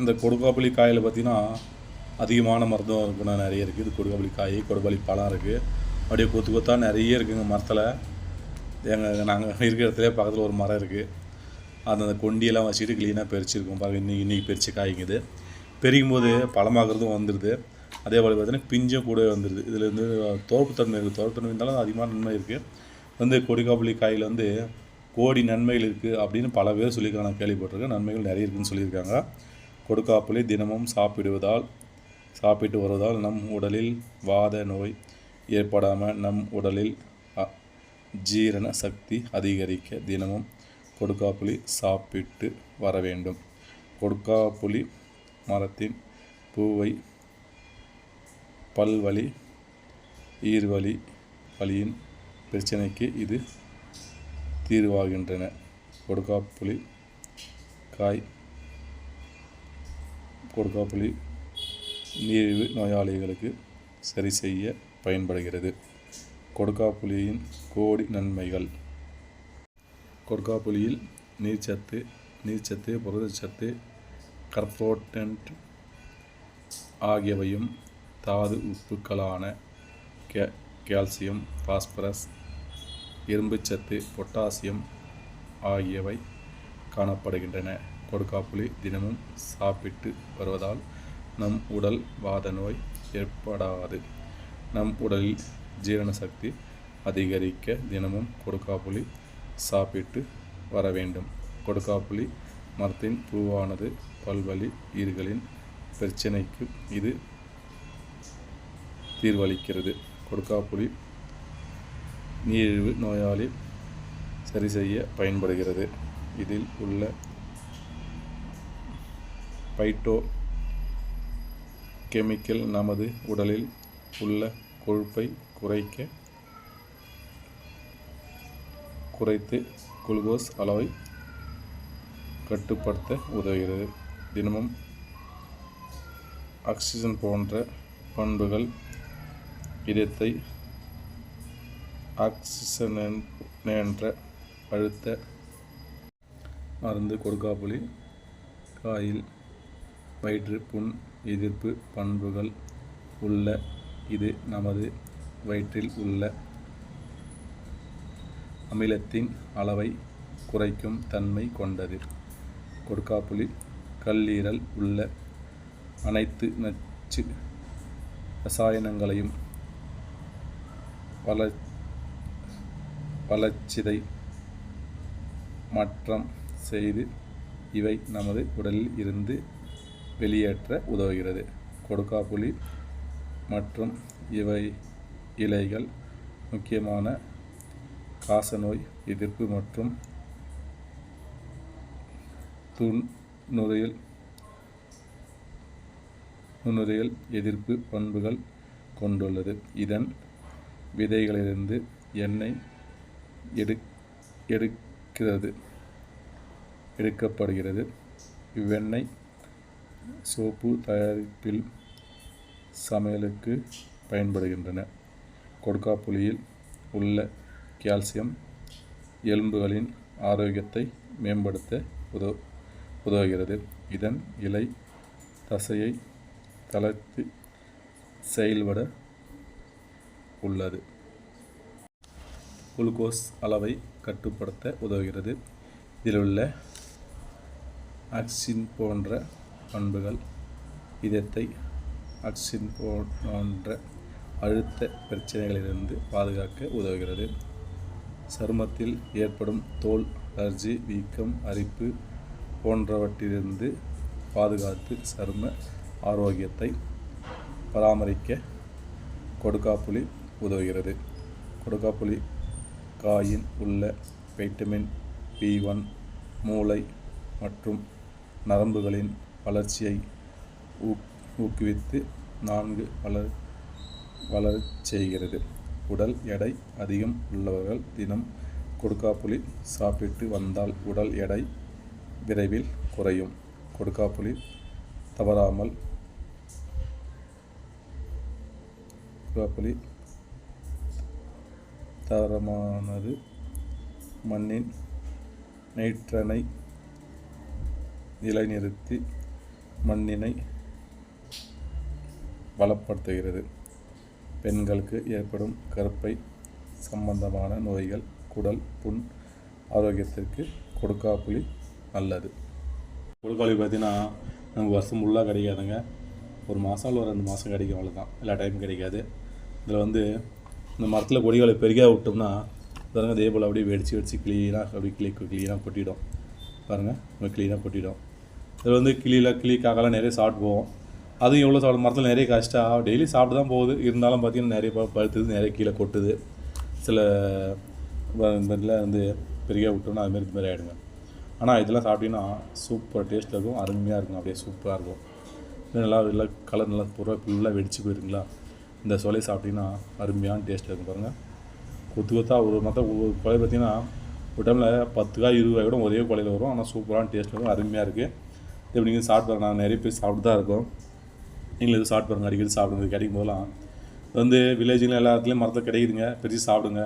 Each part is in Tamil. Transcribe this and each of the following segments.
இந்த கொடுக்காப்புளி காயில் பார்த்தீங்கன்னா அதிகமான மருத்துவ குணம் நிறைய இருக்குது இது கொடுக்காப்புளி காய் கொடுக்காப்புளி பழம் இருக்குது அப்படியே கொத்து கொத்தாக நிறைய இருக்குதுங்க மரத்தில். எங்கள் நாங்கள் இருக்கிற இடத்துல பக்கத்தில் ஒரு மரம் இருக்குது அந்த கொண்டியெல்லாம் வச்சுட்டு க்ளீனாக பறிச்சிருக்கோம். பாருங்கள் இன்னைக்கு இன்றைக்கி பறிச்சு காய்க்குது பெரிக்கும் போது பழமாகிறதும் வந்துடுது அதே போல் பார்த்தீங்கன்னா பிஞ்சும் கூட வந்துடுது இதில் வந்து தோப்புத்தன்மை இருக்குது தோப்புத்தன்மை இருந்தாலும் அதிகமான நன்மை இருக்குது வந்து கொடிக்காப்புளி காயில் வந்து கோடி நன்மைகள் இருக்குது அப்படின்னு பல பேர் சொல்லியிருக்காங்க. நான் கேள்விப்பட்டிருக்கேன். நன்மைகள் நிறைய இருக்குதுன்னு சொல்லியிருக்காங்க. கொடுக்காப்புளி தினமும் சாப்பிடுவதால் சாப்பிட்டு வருவதால் நம் உடலில் வாத நோய் ஏற்படாமல் நம் உடலில் அ- ஜீரண சக்தி அதிகரிக்க தினமும் கொடுக்காப்புளி சாப்பிட்டு வர வேண்டும். கொடுக்காப்புளி மரத்தின் பூவை பல்வலி ஈர்வலி வலியின் பிரச்சனைக்கு இது தீர்வாகின்றன. கொடுக்காப்புளி காய் கொடுக்காப்புளி நீரிழிவு நோயாளிகளுக்கு சரி செய்ய பயன்படுகிறது. கொடுக்காப்புளியின் கோடி நன்மைகள். கொடுக்காப்புளியில் நீர்ச்சத்து நீர்ச்சத்து புரதச்சத்து கர்போட்டன்ட் ஆகியவையும் தாது உப்புக்களான கே கால்சியம் பாஸ்பரஸ் இரும்புச்சத்து பொட்டாசியம் ஆகியவை காணப்படுகின்றன. கொடுக்காப்புளி தினமும் சாப்பிட்டு வருவதால் நம் உடல் வாத நோய் ஏற்படாது. நம் உடலில் ஜீரண சக்தி அதிகரிக்க தினமும் கொடுக்காப்புளி சாப்பிட்டு வர வேண்டும். கொடுக்காப்புளி மரத்தின் பூவானது பல்வலி ஈர்களின் பிரச்சனைக்கு இது தீர்வளிக்கிறது. கொடுக்காப்புளி நீரிழிவு நோயாளி சரி செய்ய பயன்படுகிறது. இதில் உள்ள பைட்டோ கெமிக்கல் நமது உடலில் உள்ள கொழுப்பை குறைக்க குறைத்து குளுக்கோஸ் அளவை கட்டுப்படுத்த உதவுகிறது. தினமும் ஆக்சிஜன் போன்ற பண்புகள் இதயத்தை ஆக்சிஜன் என்ற அழுத்த மருந்து கொடுக்காப்புளி காயில் வயிற்று புண் எதிர்ப்பு பண்புகள் உள்ள இது நமது வயிற்றில் உள்ள அமிலத்தின் அளவை குறைக்கும் தன்மை கொண்டது. கொடுக்காப்புளி கல்லீரல் உள்ள அனைத்து நச்சு ரசாயனங்களையும் வள வளர்ச்சிதை மாற்றம் செய்து இவை நமது உடலில் இருந்து வெளியேற்ற உதவுகிறது. கொடுக்காப்புளி மற்றும் இவை இலைகள் முக்கியமான காசநோய் எதிர்ப்பு மற்றும் துன் நுரையீரல் எதிர்ப்பு பண்புகள் கொண்டுள்ளது. இதன் விதைகளிலிருந்து எண்ணெய் எடு எடுக்கிறது எடுக்கப்படுகிறது. இவ்வெண்ணெய் சோப்பு தயாரிப்பில் சமையலுக்கு பயன்படுகின்றன. கொடுக்காப்புளியில் உள்ள கால்சியம் எலும்புகளின் ஆரோக்கியத்தை மேம்படுத்த உதவ உதவுகிறது. இதன் இலை தசையை தளர்த்து செயல்பட உள்ளது. குளுக்கோஸ் அளவை கட்டுப்படுத்த உதவுகிறது. இதில் உள்ள ஆக்சின் போன்ற பண்புகள் இதத்தை ஆக்சின் போன்ற அழுத்த பிரச்சனைகளிலிருந்து பாதுகாக்க உதவுகிறது. சருமத்தில் ஏற்படும் தோல் அலர்ஜி வீக்கம் அரிப்பு போன்றவற்றிலிருந்து பாதுகாத்து சரும ஆரோக்கியத்தை பராமரிக்க கொடுக்காப்புளி உதவுகிறது. கொடுக்காப்புளி காயின் உள்ள வைட்டமின் பி ஒன் மூளை மற்றும் நரம்புகளின் வளர்ச்சியை ஊக் ஊக்குவித்து நான்கு வளர் வளரச் செய்கிறது. உடல் எடை அதிகம் உள்ளவர்கள் தினம் கொடுக்காப்புளி சாப்பிட்டு வந்தால் உடல் எடை விரைவில் குறையும். கொடுக்காப்புளி தவறாமல் கொடுக்காப்புளி தரமானது மண்ணின் நைட்ரனை நிலைநிறுத்தி மண்ணினை பலப்படுத்துகிறது பெண்களுக்கு ஏற்படும் கருப்பை சம்பந்தமான நோய்கள் குடல் புண் ஆரோக்கியத்திற்கு கொடுக்காப்புளி நல்லது. கொடுக்காப்புளி பார்த்தீங்கன்னா நமக்கு வருஷம் ஃபுல்லாக கிடைக்காதுங்க. ஒரு மாதம் இல்லை ஒரு ரெண்டு மாதம் கிடைக்கும் அவ்வளோதான் எல்லா டைமும் கிடைக்காது. இதில் வந்து இந்த மரத்தில் கொடிகளை பெருகியாக விட்டோம்னா பாருங்க இதே போல் அப்படியே வெடிச்சு வெடிச்சு க்ளீனாக அப்படி கிளி க்ளீனாக கொட்டிடும். பாருங்கள் நம்ம க்ளீனாக கொட்டிடும். இதில் வந்து கிளியில் கிளி காக்கெல்லாம் நிறைய சாப்பிட்டு போவோம் அதுவும் எவ்வளோ சாப்பிட மரத்தில் நிறைய கஷ்டம் டெய்லி சாப்பிட்டு தான் போகுது. இருந்தாலும் பார்த்தீங்கன்னா நிறைய பழுத்துது நிறைய கீழே கொட்டுது. சில இந்த இதில் வந்து பெரிய விட்டோம்னா அதுமாரி இது மாதிரி ஆகிடுங்க ஆனால் இதெல்லாம் சாப்பிட்டீங்கன்னா சூப்பர் டேஸ்ட் இருக்கும் அருமையாக இருக்கும் அப்படியே சூப்பராக இருக்கும். நல்லா நல்லா கலர் நல்லா பூரா ஃபுல்லாக வெடிச்சு போயிருங்களா? இந்த சொலையை சாப்பிட்டீங்கன்னா அருமையான டேஸ்ட் இருக்கும் பாருங்கள் கொத்து கொத்தா ஒரு மற்ற ஒரு கொலை பார்த்திங்கன்னா ஒரு டைமில் பத்து காய் இருபது காய் கூட ஒரே கொலையில் வரும். ஆனால் சூப்பரான டேஸ்ட் இருக்கும் அருமையாக இருக்குது எப்படி நீங்கள் சாப்பிட்டு பாருங்க நாங்கள் நிறைய பேர் சாப்பிட்டு தான் இருக்கோம். நீங்களும் எதுவும் சாப்பிட்டு பாருங்க அடிக்கடி சாப்பிடுங்க கிடைக்கும் போதெல்லாம் வந்து வில்லேஜில் எல்லா இடத்துலையும் மரத்தில் கிடைக்குதுங்க பெருசு சாப்பிடுங்க.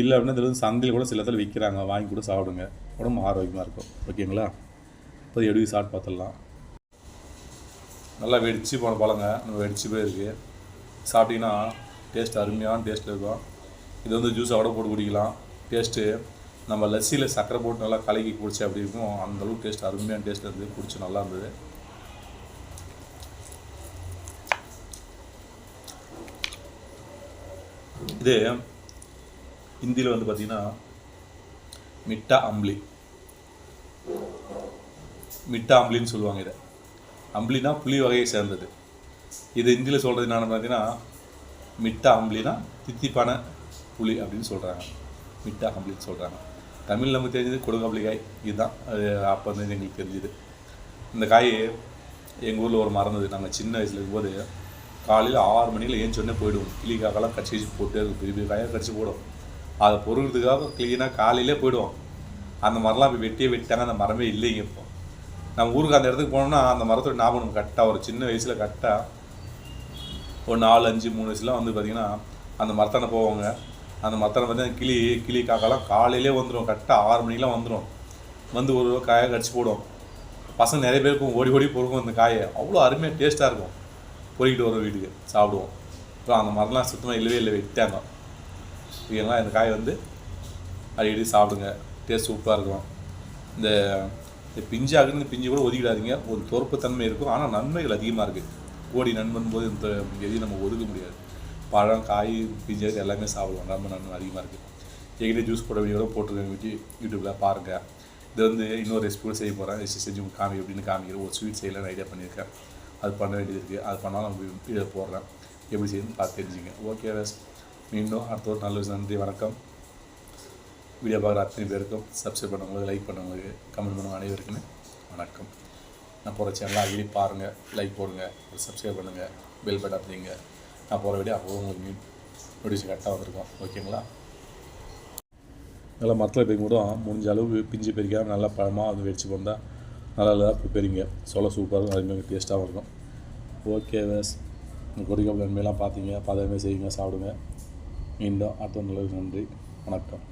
இல்லை அப்படின்னா இதில் வந்து சந்தையில் கூட சில இடத்துல விற்கிறாங்க வாங்கி கூட சாப்பிடுங்க. உடம்பு ஆரோக்கியமாக இருக்கும் ஓகேங்களா? இப்போ எடுத்து சாப்பிட்டு பார்த்துடலாம். நல்லா வெடிச்சு போன பழங்க நம்ம வெடிச்சு போயிருக்கு. சாப்பிட்டிங்கன்னா டேஸ்ட் அருமையான டேஸ்ட் இருக்கும். இது வந்து ஜூஸாக கூட போட்டு குடிக்கலாம். டேஸ்ட்டு நம்ம லஸ்ஸியில் சக்கரை போட்டு நல்லா கலக்கி குடிச்சு அப்படி இருக்கும்? அந்தளவுக்கு டேஸ்ட் அருமையான டேஸ்ட் இருந்தது. குடிச்சு நல்லா இருந்தது. இது ஹிந்தியில் வந்து பார்த்தீங்கன்னா மிட்டா அம்லி மிட்டா அம்லின்னு சொல்லுவாங்க இதை. அம்லினா புளி வகையை சேர்ந்தது. இது ஹிந்தியில் சொல்கிறது என்னென்னு பார்த்தீங்கன்னா மிட்டா அம்லினா தித்திப்பான புளி அப்படின்னு சொல்கிறாங்க மிட்டா அம்லின்னு சொல்கிறாங்க தமிழ் நமக்கு தெரிஞ்சது கொடுங்கம்பளி காய். இதுதான். அது அப்போ வந்து எங்களுக்கு தெரிஞ்சுது. இந்த காய் எங்கள் ஊரில் ஒரு மறந்தது. நாங்கள் சின்ன வயசில் இருக்கும்போது காலையில் ஆறு மணியில் ஏன் போயிடுவோம். கிளிக்காக்கெல்லாம் கடிச்சு கடிச்சு போட்டு இருக்கும். பெரிய பெரிய காயாக கடிச்சு போடும். அதை பொறுக்கிறதுக்காக க்ளீனாக காலையிலே போயிடுவோம். அந்த மரம்லாம் இப்போ வெட்டியே வெட்டிட்டாங்க. அந்த மரமே இல்லைங்க இப்போ. நம்ம ஊருக்கு அந்த இடத்துக்கு போனோம்னா அந்த மரத்தோட ஞாபகம் கரெக்டாக ஒரு சின்ன வயசில் கரெக்டாக ஒரு நாலு அஞ்சு மூணு வயசுலாம் வந்து பார்த்திங்கன்னா அந்த மரத்தான போவாங்க. அந்த மத்தனை பார்த்தீங்கன்னா கிளி கிளி காக்காலாம் காலையிலே வந்துடும் கரெக்டாக ஆறு மணிக்கெலாம் வந்துடும் வந்து ஒரு காயை கடிச்சு போடும். பசங்க நிறைய பேருக்கும் ஓடி ஓடி பொறுக்கும் அந்த காயை. அவ்வளோ அருமையாக டேஸ்ட்டாக இருக்கும். பொறிக்கிட்டு வரும் வீட்டுக்கு சாப்பிடுவோம். அப்புறம் அந்த மரம்லாம் சுத்தமாக இல்லவே இல்லை வெட்டாங்க இதெல்லாம் இந்த காய் வந்து அடிக்கடி சாப்பிடுங்க. டேஸ்ட் சூப்பராக இருக்கும். இந்த இந்த பிஞ்சு ஆகுது பிஞ்சு கூட ஒதுக்கிடாதீங்க. ஒரு தோற்பத்தன்மை இருக்கும். ஆனால் நன்மைகள் அதிகமாக இருக்குது கோடி நண்பன் போது இந்த எதையும் நம்ம ஒதுக்க முடியாது. பழம் காய் பிஞ்சு எல்லாமே சாப்பிடுவோம். ரொம்ப நன்மை அதிகமாக இருக்குது எங்கிட்ட ஜூஸ் போட வீடியோ கூட போட்டிருக்கேன். வீட்டு யூடியூப்பில் பாருங்கள் இது வந்து இன்னொரு ரெசிபி செய்ய போகிறேன் ரெசிபி செஞ்சு காமி அப்படின்னு காமிக்கிறேன். ஒரு ஸ்வீட் செய்யலாம்னு ஐடியா பண்ணியிருக்கேன். அது பண்ண வேண்டியது இருக்குது அது பண்ணாலும் நம்ம வீடியோ போடுறேன். எப்படி செய்யணும்னு பார்த்து தெரிஞ்சுங்க. ஓகே வேஸ் மீண்டும் அடுத்த ஒரு நல்ல விஷயம் நன்றி வணக்கம். வீடியோ பார்க்குற அத்தனை பேருக்கும் சப்ஸ்கிரைப் பண்ணவங்களுக்கு லைக் பண்ணவங்களுக்கு கமெண்ட் பண்ணவங்க அனைவருக்குமே வணக்கம். நான் போகிற சேனலாக அடிக்கடி பாருங்கள் லைக் போடுங்க சப்ஸ்கிரைப் பண்ணுங்கள் பெல் பட்டன் அப்படிங்க நான் போகிற வீடியோ அப்போ உங்களுக்கு மீட் நோட்டிஃபிகேஷன் கரெக்டாக வந்திருக்கோம். ஓகேங்களா நல்லா மரத்தில் போய் கூட முடிஞ்ச அளவு பிஞ்சு பெரிக்காம நல்லா பழமாக அது வெடிச்சு போந்தால் நல்லா நல்லா பெரிங்க சொல்ல சூப்பராக இருக்கும் அதுமாதிரி டேஸ்ட்டாகவும் இருக்கும். ஓகே வேஸ் இந்த நன்மையெல்லாம் பார்த்தீங்க பதமே செய்யுங்க சாப்பிடுங்க. மீண்டும் அடுத்த நல்லது நன்றி வணக்கம்.